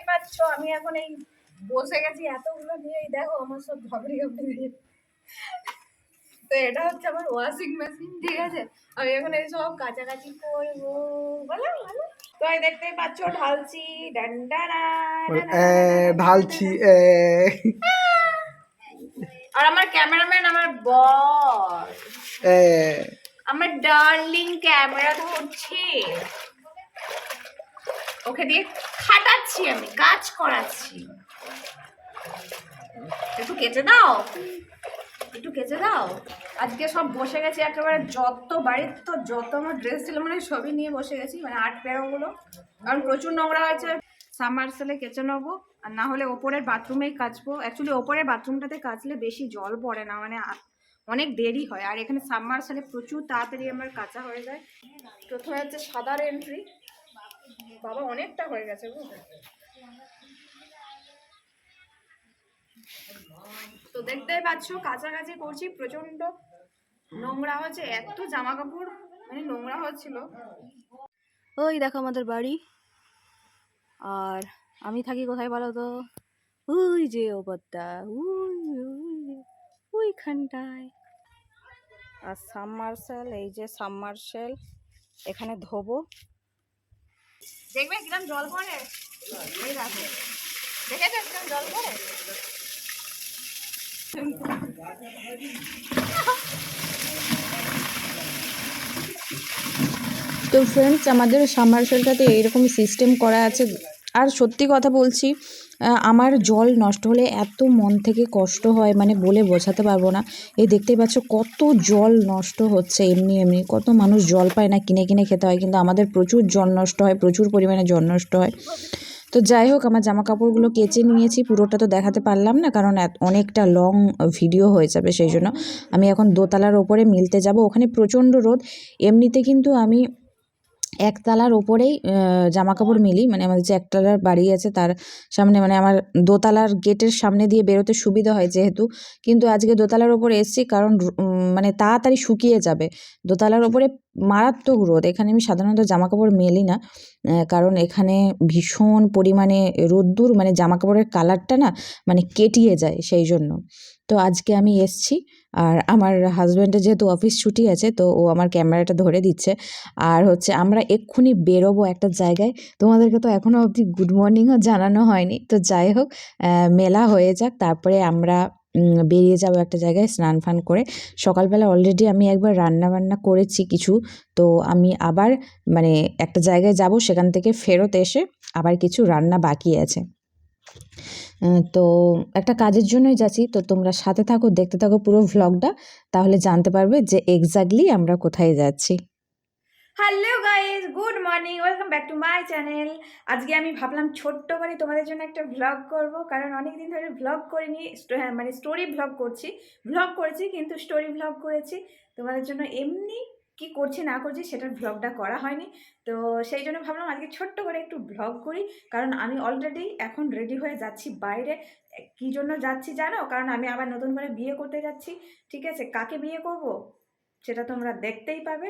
দেখতেই পাচ্ছ আমি এখন এই বসে গেছি এতগুলো নিয়ে দেখো আমার সব ঘাবড়ি ঘাবড়ি তো এটা হচ্ছে আমার ওয়াশিং মেশিন ঠিক আছে? আমি এখন এই সব কাছাকাছি করব। বলো বলো। তো এই দেখতেই পাচ্ছ ঢালছি ডান্ডারা ঢালছি। আর আমার ক্যামেরাম্যান আমার এ, আমার ডার্লিং ক্যামেরা ধরছে। ওকে দিয়ে খাটাচ্ছি আমি, কাজ করাচ্ছি। একটু কেচে দাও, একটু কেচে দাও। আজকে সব বসে গেছি একেবারে যত বাড়ির তো যত আমার ড্রেস ছিল মানে সবই নিয়ে বসে গেছি মানে আট পেরোগুলো কারণ প্রচুর নোংরা হয়েছে সামারসেলে কেচে নেব, আর না হলে ওপরের বাথরুমেই কাচবো। অ্যাকচুয়ালি ওপরের বাথরুমটাতে কাচলে বেশি জল পড়ে না মানে অনেক দেরি হয়। আর এখানে সাবমার্সালে প্রচুর তাড়াতাড়ি আমার কাঁচা হয়ে যায়। প্রথমে হচ্ছে সাদার এন্ট্রি বাবা অনেকটা হয়ে গেছে তো দেখতেই পাচ্ছ, কাছাকাছি করছি প্রচণ্ড নোংরা হচ্ছে এত জামা কাপড় মানে নোংরা হচ্ছিল। ওই দেখো আমাদের বাড়ি। আর আমি থাকি কোথায় বলো তো? ওই যে ওপরটা উই ওইখানটায়। আর সাবমার্শাল এই যে সাবমার্শাল এখানে ধোবো। দেখবে কিরম জল পড়ে? এই দেখো দেখেছ কিরম জল পড়ে? তো ফ্রেন্ডস আমাদের সামার সেলটাতে এইরকম সিস্টেম করা আছে। আর সত্যি কথা বলছি আমার জল নষ্ট হলে এত মন থেকে কষ্ট হয় মানে বলে বোঝাতে পারব না। এই দেখতেই পাচ্ছ কত জল নষ্ট হচ্ছে, এমনি এমনি। কত মানুষ জল পায় না, কিনে কিনে খেতে হয়, কিন্তু আমাদের প্রচুর জল নষ্ট হয়, প্রচুর পরিমাণে জল নষ্ট হয়। তো যাই হোক, আমার জামা কাপড়গুলো কেচে নিয়েছি, পুরোটা তো দেখাতে পারলাম না, কারণ অনেকটা লং ভিডিও হয়ে যাবে সেই জন্য। আমি এখন দোতলার ওপরে মিলতে যাব, ওখানে প্রচণ্ড রোদ। এমনিতে কিন্তু আমি একতলার ওপরেই জামা কাপড় মিলি মানে আমাদের যে একতলার বাড়ি আছে তার সামনে মানে আমার দোতলার গেটের সামনে দিয়ে বেরোতে সুবিধা হয় যেহেতু। কিন্তু আজকে দোতলার ওপরে এসেছি কারণ মানে তাড়াতাড়ি শুকিয়ে যাবে। দোতলার ওপরে মারাত্মক রোদ, এখানে আমি সাধারণত জামা কাপড় মেলি না কারণ এখানে ভীষণ পরিমাণে রোদ্দুর মানে জামা কাপড়ের কালারটা না মানে কেটিয়ে যায় সেই জন্য। তো আজকে আমি এসছি। আর আমার হাজব্যান্ডের যেহেতু অফিস ছুটি আছে, তো ও আমার ক্যামেরাটা ধরে দিচ্ছে। আর হচ্ছে আমরা এক্ষুনি বেরোবো একটা জায়গায়। তোমাদেরকে তো এখনও অবধি গুড মর্নিংও জানানো হয়নি। তো যাই হোক মেলা হয়ে যাক। তারপরে আমরা বেরিয়ে যাব একটা জায়গায় স্নান ফান করে। সকালবেলা অলরেডি আমি একবার রান্না বান্না করেছি কিছু। তো আমি আবার মানে একটা জায়গায় যাব, সেখান থেকে ফেরত এসে আবার কিছু রান্না বাকি আছে। তো একটা কাজের জন্যই যাচ্ছি। তো তোমরা সাথে থাকো দেখতে থাকো পুরো ভ্লগটা তাহলে জানতে পারবে যে এক্স্যাক্টলি আমরা কোথায় যাচ্ছি। Hello guys good morning welcome back to my channel আজকে আমি ভাবলাম ছোট্ট করে তোমাদের জন্য একটা ভ্লগ করব কারণ অনেক দিন ধরে ভ্লগ করিনি হ্যাঁ, মানে স্টোরি ভ্লগ করছি। ভ্লগ করেছি কিন্তু স্টোরি ভ্লগ করেছি। তোমাদের জন্য এমনি কি করছি না করছি সেটার ভ্লগটা করা হয়নি। তো সেই জন্য ভাবলাম আজকে ছোট্ট করে একটু ভ্লগ করি, কারণ আমি অলরেডি এখন রেডি হয়ে যাচ্ছি বাইরে। কি জন্য যাচ্ছি জানো? কারণ আমি আবার নতুন করে বিয়ে করতে যাচ্ছি, ঠিক আছে? কাকে বিয়ে করব? সেটা তোমরা দেখতেই পাবে।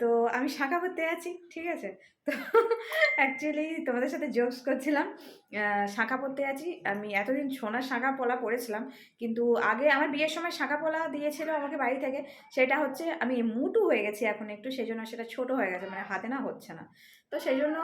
তো আমি শাঁখা পরতে আছি, ঠিক আছে? তো অ্যাকচুয়ালি তোমাদের সাথে জোকস করছিলাম। শাঁখা পরতে আছি। আমি এতদিন সোনার শাঁখা পলা পরেছিলাম কিন্তু আগে আমার বিয়ের সময় শাঁখা পলা দিয়েছিল আমাকে বাড়ি থেকে। সেটা হচ্ছে আমি মুটু হয়ে গেছি এখন একটু সেই জন্য সেটা ছোট হয়ে গেছে মানে হাতে না হচ্ছে না। তো সেই জন্য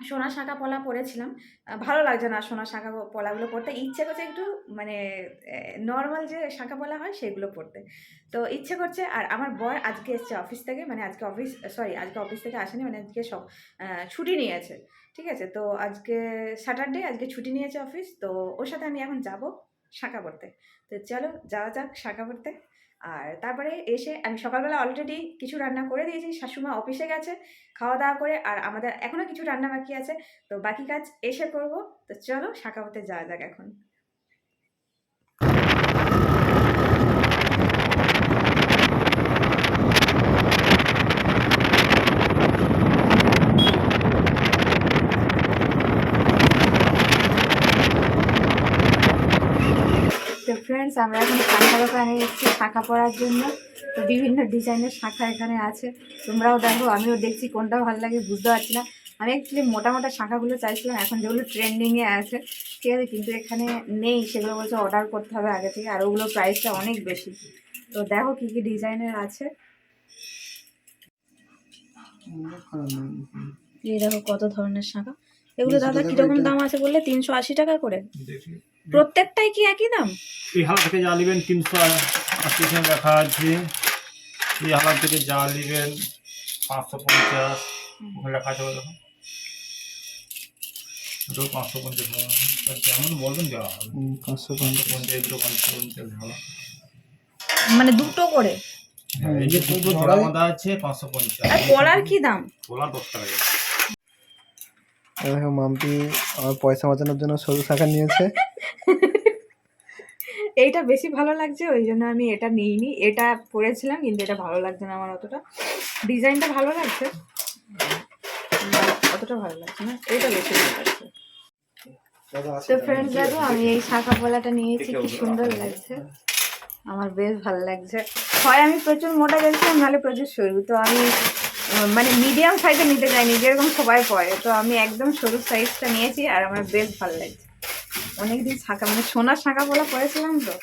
সোনা শাঁখা পলা পরেছিলাম। ভালো লাগছে না সোনা শাঁখা পলাগুলো পরতে। ইচ্ছে করছে একটু মানে নর্মাল যে শাঁখা পলা হয় সেগুলো পরতে। তো ইচ্ছে করছে, আর আমার বর আজকে এসছে অফিস থেকে মানে আজকে অফিস সরি আজকে অফিস থেকে আসেনি মানে আজকে সব ছুটি নিয়েছে, ঠিক আছে? তো আজকে স্যাটারডে আজকে ছুটি নিয়েছে অফিস তো ওর সাথে আমি এখন যাব শাঁখা পড়তে তো চলো, যাওয়া যাক শাঁখা পড়তে আর তারপরে এসে আমি সকালবেলা অলরেডি কিছু রান্না করে দিয়েছি, শাশুমা অফিসে গেছে খাওয়া দাওয়া করে আর আমাদের এখনও কিছু রান্না বাকি আছে, তো বাকি কাজ এসে করব, তো চলো শাঁখা হতে যাওয়া যাক এখন। ফ্রেন্ডস আমরা এখন শাঁখা দোকানে এসেছি শাঁখা পরার জন্য। তো বিভিন্ন ডিজাইনের শাঁখা এখানে আছে। তোমরাও দেখো আমিও দেখছি কোনটা ভালো লাগে বুঝতে পারছি না। আমি অ্যাকচুয়ালি মোটা মোটা শাঁখাগুলো চাইছিলাম এখন যেগুলো ট্রেন্ডিংয়ে আছে ঠিক আছে কিন্তু এখানে নেই। সেগুলো বলছে অর্ডার করতে হবে আগে থেকে আর ওগুলো প্রাইসটা অনেক বেশি। তো দেখো কী কী ডিজাইনের আছে। এই দেখো কত ধরনের শাঁখা। এগুলো দাদা কীরকম দাম আছে বললে? তিনশো আশি টাকা করে? প্রত্যেকটাই কি একই দাম? এই হালা থেকে যা নেবেন তিনশো আশি টাকা লেখা আছে। এই হালা থেকে যা নেবেন পাঁচশো পঞ্চাশ। ওখানে লেখা আছে দেখো এটাও পাঁচশো পঞ্চাশ যেমন বলবেন দেওয়া হবে। পাঁচশো পঞ্চাশ। এগুলো পাঁচশো পঞ্চাশ ভালো মানে দুটো করে? হ্যাঁ, এই যে দুটো জোড়া বাঁধা আছে পাঁচশো পঞ্চাশ। আর কলার কি দাম? তোলা দশ টাকা করে। মাম্পি আমার পয়সা বাঁচানোর জন্য সরু শাখা নিয়েছে। এইটা বেশি ভালো লাগছে ওই জন্য আমি এটা নিইনি। এটা পরেছিলাম কিন্তু এটা ভালো লাগছে না আমার অতটা। ডিজাইনটা ভালো লাগছে। অতটা ভালো লাগছে না এটা বেশি ভালো লাগছে। তো ফ্রেন্ডস দেখো আমি এই শাখা পলাটা নিয়েছি কি সুন্দর লাগছে। আমার বেশ ভালো লাগছে। হয় আমি প্রচুর মোটা গেছিলাম নাহলে প্রচুর সরু। তো আমি মানে মিডিয়াম সাইজে নিতে চাইনি যেরকম সবাই পরে। তো আমি একদম সরু সাইজটা নিয়েছি আর আমার বেশ ভালো লাগছে। অনেকদিন শাঁখা মানে সোনার শাঁখা পলা পরেছিলাম তো।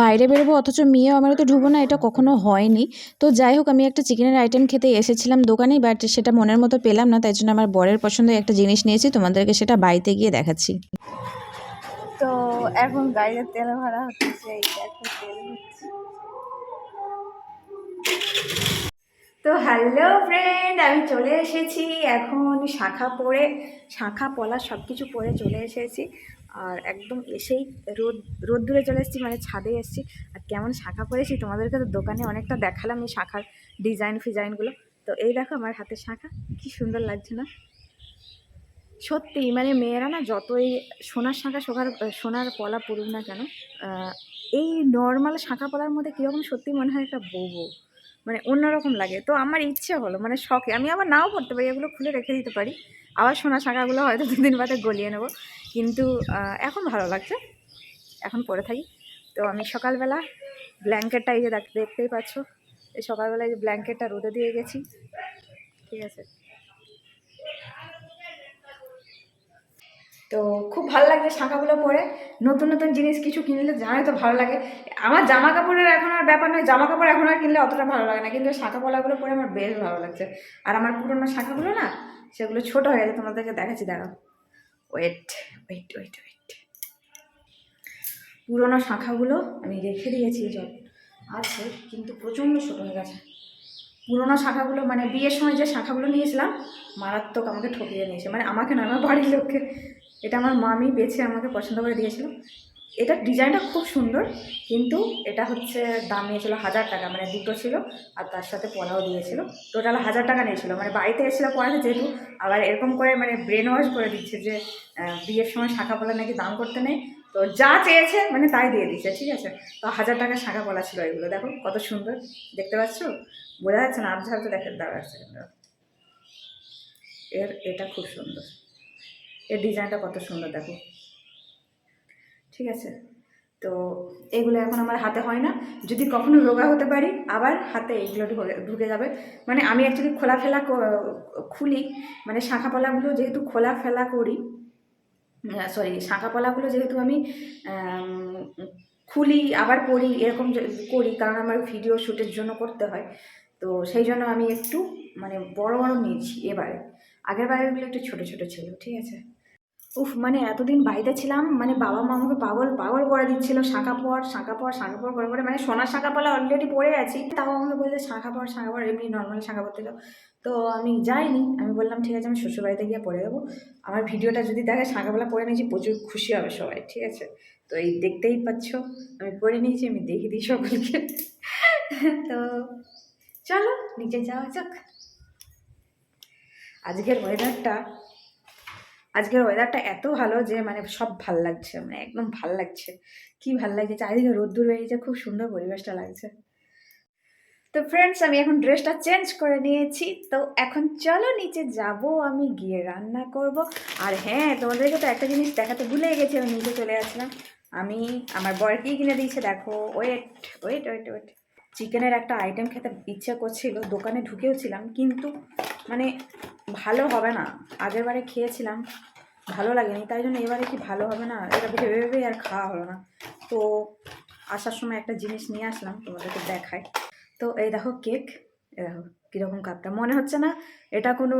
বাইরে বেরোবো অথচ মেয়েও আমার তো ঢুবো না এটা কখনো হয়নি। তো যাই হোক আমি একটা চিকেনের আইটেম খেতে এসেছিলাম দোকানে বাট সেটা মনের মতো পেলাম না তাই জন্য আমার বরের পছন্দের একটা জিনিস নিয়েছি তোমাদেরকে সেটা বাড়িতে গিয়ে দেখাচ্ছি। তো এখন গাড়িতে তেল ভরা হচ্ছে তেল হচ্ছে তো হ্যালো ফ্রেন্ড আমি চলে এসেছি এখন শাখা পরে শাখা পলা সব কিছু পরে চলে এসেছি। আর একদম এসেই রোদ রোদ দূরে চলে এসেছি মানে ছাদে এসেছি। আর কেমন শাখা পরেছি তোমাদেরকে তো দোকানে অনেকটা দেখালাম এই শাখার ডিজাইন ফিজাইনগুলো। তো এই দেখো আমার হাতের শাখা, কি সুন্দর লাগছে না? সত্যি মানে মেয়েরা না যতই সোনার শাঁখা সোনার সোনার পলা পড়ুক না কেন এই নর্মাল শাঁখা পলার মধ্যে কীরকম সত্যি মনে হয় একটা বউ মানে অন্যরকম লাগে। তো আমার ইচ্ছে হলো মানে শখে, আমি আবার নাও পড়তে পারি, এগুলো খুলে রেখে দিতে পারি। আবার সোনা শাঁখাগুলো হয়তো দুদিন বাদে গলিয়ে নেব। কিন্তু এখন ভালো লাগছে। এখন পরে থাকি। তো আমি সকালবেলা ব্ল্যাঙ্কেটটা এই যে দেখ- দেখতেই পাচ্ছ। এই সকালবেলা এই যে ব্ল্যাঙ্কেটটা রোদে দিয়ে গেছি। ঠিক আছে। তো খুব ভালো লাগছে শাঁখাগুলো পরে। নতুন নতুন জিনিস কিছু কিনলে জানাই তো ভালো লাগে। আমার জামা কাপড়ের এখন আর ব্যাপার নয় জামা কাপড় এখন আর কিনলে অতটা ভালো লাগে না। কিন্তু শাঁখা পলাগুলো পরে আমার বেশ ভালো লাগছে। আর আমার পুরোনো শাঁখাগুলো না সেগুলো ছোট হয়ে গেছে তোমাদেরকে দেখাচ্ছি, দাঁড়াও। ওয়েট ওয়েট ওয়েট ওয়েট পুরোনো শাঁখাগুলো আমি রেখে দিয়েছি জল আছে, কিন্তু প্রচণ্ড ছোট হয়ে গেছে। পুরোনো শাখাগুলো মানে বিয়ের সময় যে শাখাগুলো নিয়েছিলাম, মারাত্মক আমাকে ঠকিয়ে নিয়েছে। মানে আমাকে না আমার বাড়ির লোককে। এটা আমার মামি বেছে আমাকে পছন্দ করে দিয়েছিল। এটার ডিজাইনটা খুব সুন্দর, কিন্তু এটা হচ্ছে দাম নিয়েছিল হাজার টাকা মানে দুটো ছিল আর তার সাথে পলাও দিয়েছিল। টোটাল হাজার টাকা নিয়েছিল মানে বাড়িতে এসেছিল পড়াতে যেহেতু, আবার এরকম করে মানে ব্রেন ওয়াশ করে দিচ্ছে যে বিয়ের সময় শাখা পলা নাকি দাম করতে নেই। তো যা চেয়েছে মানে তাই দিয়ে দিচ্ছে ঠিক আছে? তো হাজার টাকা শাখা পলা ছিল এগুলো, দেখো কত সুন্দর, দেখতে পাচ্ছ? বোঝা যাচ্ছে না আবঝা তো দেখে দাঁড়া সেকেন্ড এর, এটা খুব সুন্দর। এর ডিজাইনটা কত সুন্দর, দেখো। ঠিক আছে? তো এগুলো এখন আমার হাতে হয় না। যদি কখনো রোগা হতে পারি, আবার হাতে এইগুলো ঢুকে যাবে। মানে আমি অ্যাকচুয়ালি খোলা ফেলা খুলি। মানে শাঁখাপালাগুলো যেহেতু খোলা ফেলা করি সরি শাঁখাপালাগুলো যেহেতু আমি খুলি, আবার পরি এরকম করি, কারণ আমার ভিডিও শ্যুটের জন্য করতে হয়। তো সেই জন্য আমি একটু মানে বড় বড় নিয়েছি এবারে। আগের বারেরগুলো একটু ছোট ছোট ছিল, ঠিক আছে? উফ মানে এতদিন বাড়িতে ছিলাম মানে বাবা মা আমাকে পাগল পাগল করে দিচ্ছিল, শাঁখা পর শাঁখা পর শাঁখা পর করে করে মানে সোনার শাঁখা পলা অলরেডি পরে আছি। তাও আমাকে বলছে, শাঁখা পর শাঁখা পর, এমনি নর্মাল শাঁখা পরতে তো আমি যাইনি, আমি বললাম, ঠিক আছে, আমি শ্বশুরবাড়িতে গিয়ে পরে দেবো। আমার ভিডিওটা যদি দেখে শাঁখাপলা পরে নিয়েছি, প্রচুর খুশি হবে সবাই, ঠিক আছে? তো এই দেখতেই পাচ্ছ, আমি পরে নিয়েছি, আমি দেখে দিই সকলকে। তো চলো, নিচে যাওয়া যাক। আজকের ওয়েদারটা আজকের ওয়েদারটা এত ভালো যে মানে সব ভালো লাগছে মানে একদম ভালো লাগছে। কি ভালো লাগছে, চারিদিকে রোদ্দুর বেরিয়েছে, খুব সুন্দর পরিবেশটা লাগছে। তো ফ্রেন্ডস আমি এখন ড্রেসটা চেঞ্জ করে নিয়েছি। তো এখন চলো নিচে যাব, আমি গিয়ে রান্না করব। আর হ্যাঁ তোমাদেরকে তো একটা জিনিস দেখাতে ভুলে গেছি, আমি নিচে চলে আসলাম। আমি, আমার বরকেই কিনে দিয়েছে দেখো? ওয়েট ওয়েট ওয়েট ওয়েট চিকেনের একটা আইটেম খেতে ইচ্ছে করছিল, দোকানে ঢুকেও ছিলাম, কিন্তু মানে ভালো হবে না। আগের বারে খেয়েছিলাম, ভালো লাগেনি, তাই জন্য এবারে কি ভালো হবে না? এটা ভেবে ভেবে আর খাওয়া হলো না। তো আসার সময় একটা জিনিস নিয়ে আসলাম, তোমাদেরকে দেখাই। তো এই দেখো কেক, এই দেখো কীরকম কাপটা। মনে হচ্ছে না এটা কোনো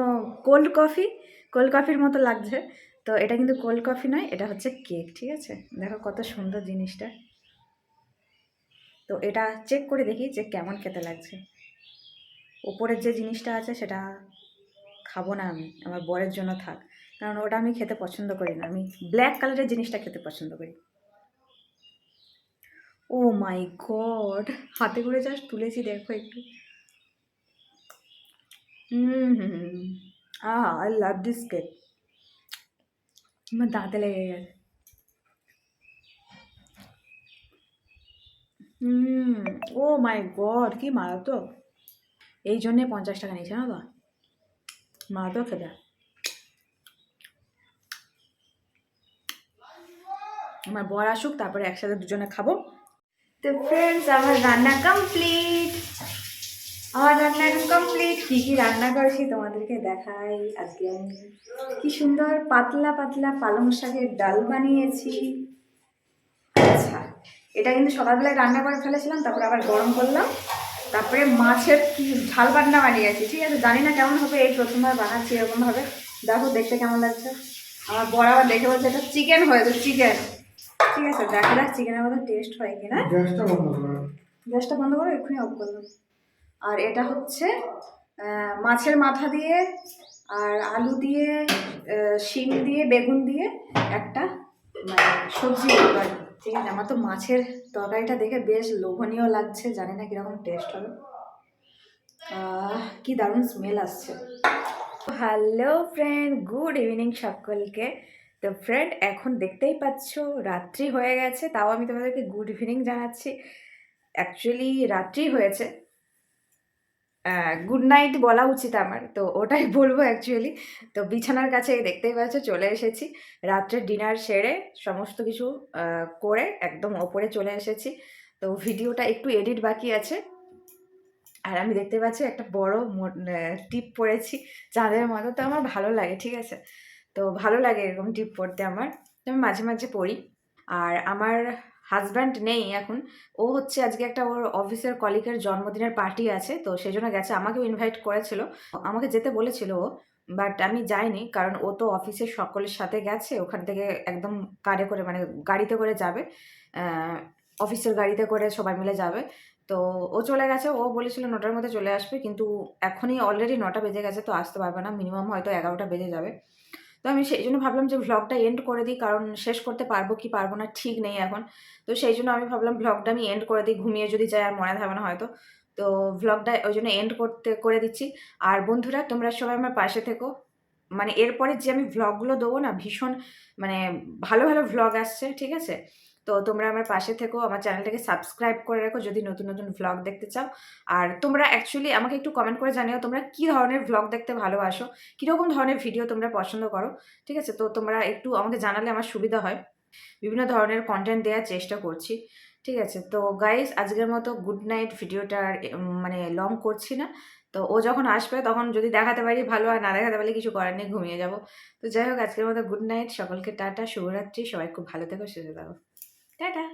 কোল্ড কফি? কোল্ড কফির মতো লাগছে। তো এটা কিন্তু কোল্ড কফি নয়, এটা হচ্ছে কেক, ঠিক আছে? দেখো কত সুন্দর জিনিসটা। তো এটা চেক করে দেখি যে কেমন খেতে লাগছে। ওপরের যে জিনিসটা আছে সেটা খাব না আমি, আমার বরের জন্য থাক। কারণ ওটা আমি খেতে পছন্দ করি না, আমি ব্ল্যাক কালারের জিনিসটা খেতে পছন্দ করি। ও মাই গড হাতে করে জাস্ট তুলেছি, দেখো একটু। Hmm hmm ah I love this cake আমার দাঁতে লেগে গেছে। হুম, ও মাই গড কি মারাত্মক। এই জন্যে পঞ্চাশ টাকা নিয়েছে না তো? মারাত্মক খেতে। আমার বর আসুক, তারপরে একসাথে দুজনে খাব। তো ফ্রেন্ডস আমার রান্না কমপ্লিট আমার রান্না এখন কমপ্লিট কী কী রান্না করেছি তোমাদেরকে দেখাই আজকে আমি। কি সুন্দর পাতলা পাতলা পালং শাকের ডাল বানিয়েছি। আচ্ছা এটা কিন্তু সকালবেলায় রান্না করে ফেলেছিলাম, তারপর আবার গরম করলাম। তারপরে মাছের ঝাল বান্না বানিয়েছি ঠিক আছে? জানি না কেমন হবে এই প্রথমবার বানাচ্ছি এরকমভাবে দেখো দেখতে কেমন লাগছে? আমার বড় আবার দেখে বলছে এটা চিকেন হয়েছে চিকেন ঠিক আছে দেখা যাক চিকেনের মতো টেস্ট হয় কিনা। গ্যাসটা বন্ধ করো। গ্যাসটা বন্ধ করো এক্ষুনি অফ করলাম আর এটা হচ্ছে মাছের মাথা দিয়ে আর আলু দিয়ে শিম দিয়ে বেগুন দিয়ে একটা মানে সবজি ঠিক আছে, আমার তো মাছের তরকারিটা দেখে বেশ লোভনীয় লাগছে, জানি না কীরকম টেস্ট হবে। কি দারুণ স্মেল আসছে। হ্যালো ফ্রেন্ড গুড ইভিনিং সকলকে। তো ফ্রেন্ড এখন দেখতেই পাচ্ছ, রাত্রি হয়ে গেছে, তাও আমি তোমাদেরকে গুড ইভিনিং জানাচ্ছি। অ্যাকচুয়ালি রাত্রি হয়েছে। গুড নাইট বলা উচিত আমার। তো ওটাই বলব অ্যাকচুয়ালি তো বিছানার কাছে দেখতেই পাচ্ছ, চলে এসেছি। রাত্রের ডিনার সেরে সমস্ত কিছু করে একদম ওপরে চলে এসেছি। তো ভিডিওটা একটু এডিট বাকি আছে। আর আমি দেখতে পাচ্ছি একটা বড় টিপ পরেছি চাঁদের মতো। তো আমার ভালো লাগে, ঠিক আছে? তো ভালো লাগে এরকম টিপ পরতে আমার। আমি মাঝে মাঝে পড়ি আর আমার হাজব্যান্ড নেই এখন। ও হচ্ছে আজকে একটা ওর অফিসের কলিগের জন্মদিনের পার্টি আছে, তো সেই জন্য গেছে, আমাকেও ইনভাইট করেছিল। আমাকে যেতে বলেছিল ও বাট আমি যাইনি, কারণ ও তো অফিসের সকলের সাথে গেছে, ওখান থেকে একদম কারে করে মানে গাড়িতে করে যাবে অফিসের গাড়িতে করে সবাই মিলে যাবে। তো ও চলে গেছে, ও বলেছিল নটার মধ্যে চলে আসবে, কিন্তু এখনই অলরেডি নটা বেজে গেছে, তো আসতে পারবে না মিনিমাম হয়তো এগারোটা বেজে যাবে। তো আমি সেই জন্য ভাবলাম যে ভ্লগটা এন্ড করে দিই, কারণ শেষ করতে পারব কি পারব না ঠিক নেই এখন। তো সেই জন্য আমি ভাবলাম ভ্লগটা আমি এন্ড করে দিই, ঘুমিয়ে যদি যাই আর মনে থাকবে না হয়তো। তো ভ্লগটা ওই জন্য এন্ড করতে, করে দিচ্ছি। আর বন্ধুরা, তোমরা সবাই আমার পাশে থেকো। মানে এরপরে যে আমি ভ্লগগুলো দেবো না, ভীষণ মানে ভালো ভালো ভ্লগ আসছে, ঠিক আছে? তো তোমরা আমার পাশে থেকো, আমার চ্যানেলটাকে সাবস্ক্রাইব করে রাখো যদি নতুন নতুন ভ্লগ দেখতে চাও। আর তোমরা অ্যাকচুয়ালি আমাকে একটু কমেন্ট করে জানিও তোমরা কী ধরনের ভ্লগ দেখতে ভালোবাসো, কীরকম ধরনের ভিডিও তোমরা পছন্দ করো, ঠিক আছে? তো তোমরা একটু আমাকে জানালে আমার সুবিধা হয়। বিভিন্ন ধরনের কন্টেন্ট দেওয়ার চেষ্টা করছি, ঠিক আছে? তো গাইস আজকের মতো গুড নাইট ভিডিওটা মানে লং করছি না। তো ও যখন আসবে তখন যদি দেখাতে পারি ভালো, আর না দেখাতে পারলে কিছু করার নেই, ঘুমিয়ে যাব। তো যাই হোক, আজকের মতো গুড নাইট সকলকে টাটা, শুভরাত্রি, সবাই খুব ভালো থেকো, সুস্থ থাকো। টাটা।